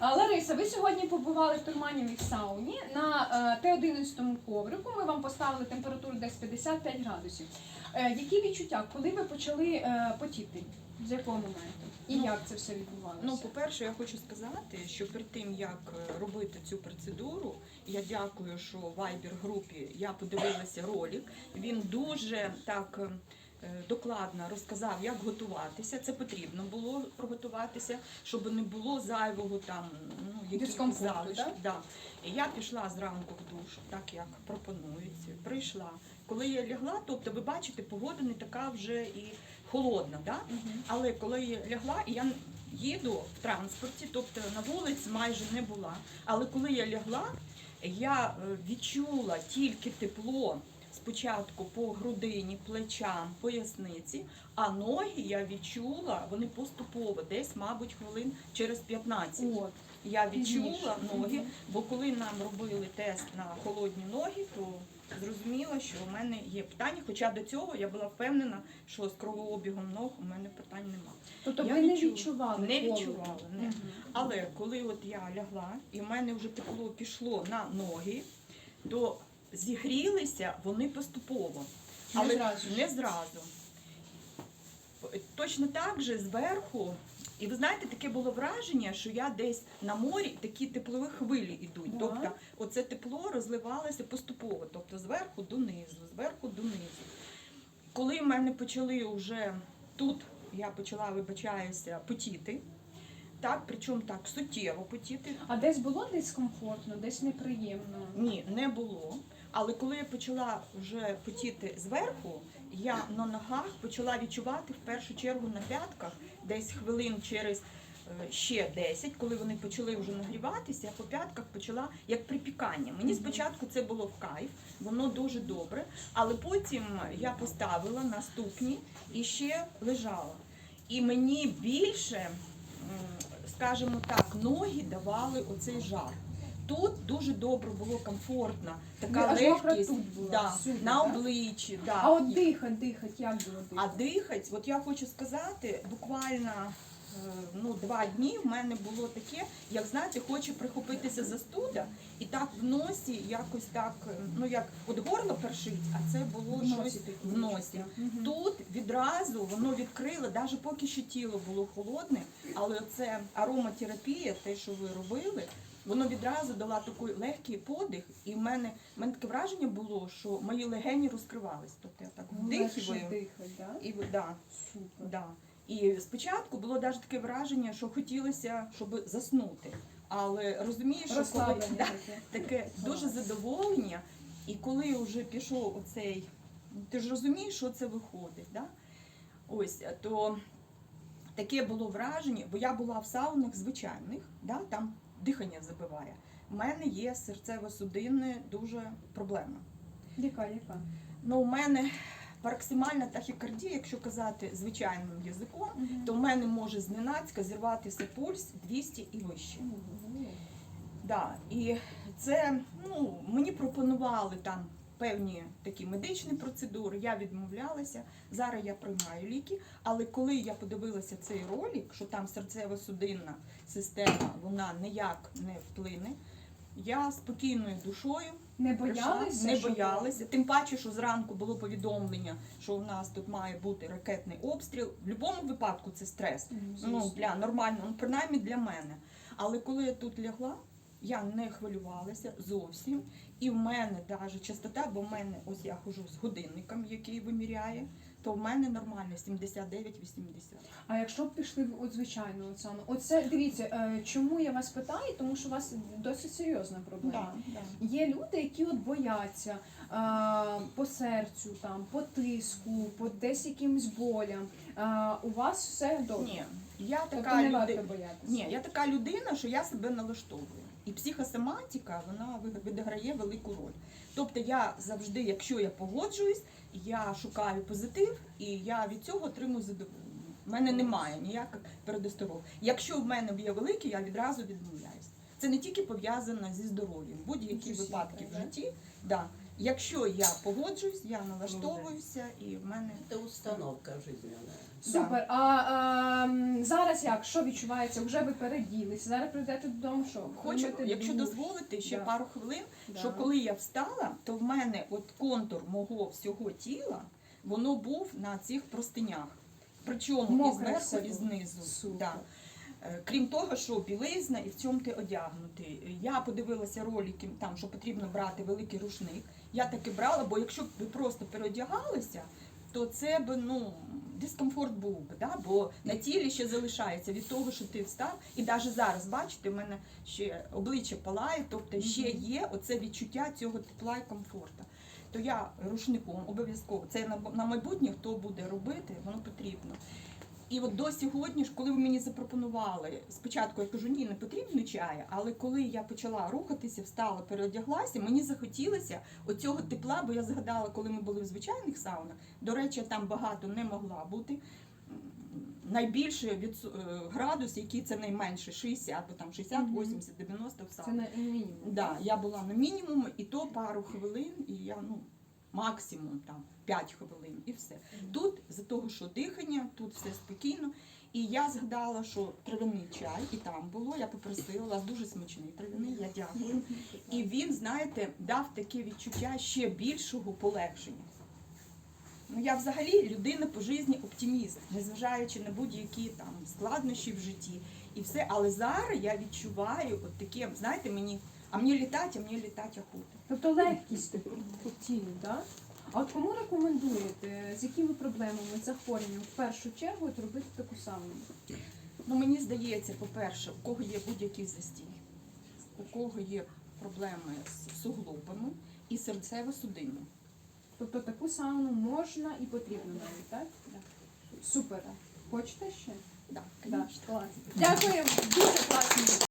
Лариса, ви сьогодні побували в турманівій сауні на е, Т-11 коврику. Ми вам поставили температуру десь 55 градусів. Е, Які відчуття, коли ви почали е, потіти? З якого моменту? І Ну, як це все відбувалося? Ну, по-перше, я хочу сказати, що перед тим як робити цю процедуру, я дякую, що в Viber групі я подивилася ролик. Він дуже так е, докладно розказав, як готуватися. Це потрібно було приготуватися, щоб не було зайвого там ну, якихось залишків. Да? І я пішла зранку в душ, так як пропонується. Прийшла. Коли я лягла, тобто ви бачите, погода не така вже і холодна. Да? Мгм. Але коли я лягла, і я їду в транспорті, тобто на вулиці майже не була. Але коли я лягла, я е, відчула тільки тепло спочатку по грудині, плечам, поясниці, а ноги я відчула, вони поступово, десь, мабуть, хвилин через 15. От. Я відчула ноги, бо коли нам робили тест на холодні ноги, то зрозуміла, що у мене є питання. Хоча до цього я була впевнена, що з кровообігом ног у мене питань немає. Тобто Я ви не відчували? Не відчувала, не. Але коли от я лягла, і в мене вже тепло пішло на ноги, то зігрілися вони поступово. Не Але зразу не зразу. Точно так же зверху. І ви знаєте, таке було враження, що я десь на морі такі теплові хвилі йдуть. Да. Тобто оце тепло розливалося поступово, тобто зверху донизу, зверху донизу. Коли в мене почали вже тут, я почала, вибачаюся, потіти. Так, причому так, суттєво потіти. А десь було дискомфортно, десь неприємно? Ні, не було. Але коли я почала вже потіти зверху, я на ногах почала відчувати в першу чергу на п'ятках десь хвилин через е, ще 10, коли вони почали вже нагріватися, я по п'ятках почала як припікання. Мені спочатку це було в кайф, воно дуже добре, але потім я поставила на ступні і ще лежала. І мені більше, скажімо так, ноги давали оцей жар. Тут дуже добре було комфортно, така аж мокра легкість тут була, да, всюди, на так? обличчі. Да. А от дихать, дихать, як було дихати? А дихать, от я хочу сказати, буквально е, ну, два дні в мене було таке, як знаєте, хоче прихопитися застуда, і так в носі якось так, е, ну як от горло першить, а це було В носі щось таке в носі. Мгм. Тут відразу воно відкрило, навіть поки що тіло було холодне, але це ароматерапія, те, що ви робили, воно відразу дала такий легкий подих, і в мене, в мене таке враження було, що мої легені розкривались. Тобто я так вдихиваю. да? І да, Супер. да. І спочатку було навіть таке враження, що хотілося, щоб заснути. Але розумієш, що коли да, таке. таке дуже задоволення, і коли вже пішов оцей, ти ж розумієш, що це виходить, да? Ось, то таке було враження, бо я була в саунах звичайних, да, там дихання забиває. У мене є серцево-судинна дуже проблема. Яка, яка? Ну, у мене пароксимальна тахікардія, якщо казати звичайним язиком, угу. то в мене може зненацька зірватися пульс 200 і вище. Угу. Да. І це ну, мені пропонували там певні такі медичні процедури, я відмовлялася. Зараз я приймаю ліки. Але коли я подивилася цей ролик, що там серцево-судинна система вона ніяк не вплине, я спокійною душою Не боялися? не боялися. Тим паче, що зранку було повідомлення, що у нас тут має бути ракетний обстріл. В будь-якому випадку це стрес. Ну, Ну, для нормально, ну принаймні для мене. Але коли я тут лягла, я не хвилювалася зовсім. І в мене навіть частота, бо в мене ось я хожу з годинником, який виміряє, то в мене нормально 79-80. А якщо б пішли в от звичайну от сауну? Оце дивіться, е, чому я вас питаю? Тому що у вас досить серйозна проблема. Да, да. Є люди, які от бояться е, по серцю, там, по тиску, по десь якимсь болям. Е, у вас все добре. Ні, я Тобто така не варто боятися. Ні, я така людина, що я себе налаштовую. І психосоматика вона відіграє велику роль. Тобто я завжди, якщо я погоджуюсь, я шукаю позитив і я від цього отримую задоволення. У мене немає ніяких передосторог. Якщо в мене є велике, я відразу відмовляюсь. Це не тільки пов'язано зі здоров'ям. Будь-які випадки в житті, да, Якщо я погоджуюсь, я налаштовуюся і в мене Это установка жизненная. Супер. А, а м, зараз як? Що відчувається? Вже ви переділися. Зараз прийдете додому, що? хочу, Приймете якщо душ. дозволити ще Да. пару хвилин, Да. що коли я встала, то в мене от контур мого всього тіла, воно був на цих простинях. Причому Мокре і все зверху, і було. знизу. Супер. Да. Е, Крім того, що білизна і в цьому ти одягнутий. Я подивилася ролики, там, що потрібно брати великий рушник. Я таки брала, бо якщо б ви просто переодягалися, то це б ну, дискомфорт був би, да? бо на тілі ще залишається від того, що ти встав. І навіть зараз, бачите, в мене ще обличчя палає, тобто ще є оце відчуття цього тепла і комфорту. То я рушником обов'язково це на, на майбутнє, хто буде робити, воно потрібно. І от до сьогодні, ж, коли ви мені запропонували, спочатку я кажу, ні, не потрібно чаю, але коли я почала рухатися, встала, переодяглася, мені захотілося оцього тепла, бо я згадала, коли ми були в звичайних саунах. До речі, там багато не могла бути. Найбільше від градус, який це найменше 60, бо там 60, Мгм. 80, 90 в Це сауні. на мінімум. Да, я була на мінімум, і то пару хвилин, і я ну максимум там 5 хвилин, і все. Тут за того, що дихання, тут все спокійно. І я згадала, що травяний чай, і там було. Я попросила у вас дуже смачний травяний, я дякую. І він, знаєте, дав таке відчуття ще більшого полегшення. Ну, я взагалі людина по житті оптиміст, незважаючи на будь-які там складнощі в житті і все. Але зараз я відчуваю от таке, знаєте, мені, а мені літати, а мені літати охота. Тобто легкість по тілу, так? А от кому рекомендуєте, з якими проблемами, захворюванням в першу чергу от робити таку сауну? Ну, мені здається, по-перше, у кого є будь-який застій, у кого є проблеми з суглобами і серцево-судинним. Тобто таку сауну можна і потрібно навіть, так? Супер. Хочете ще? Да, Да, Дякую, дуже класно.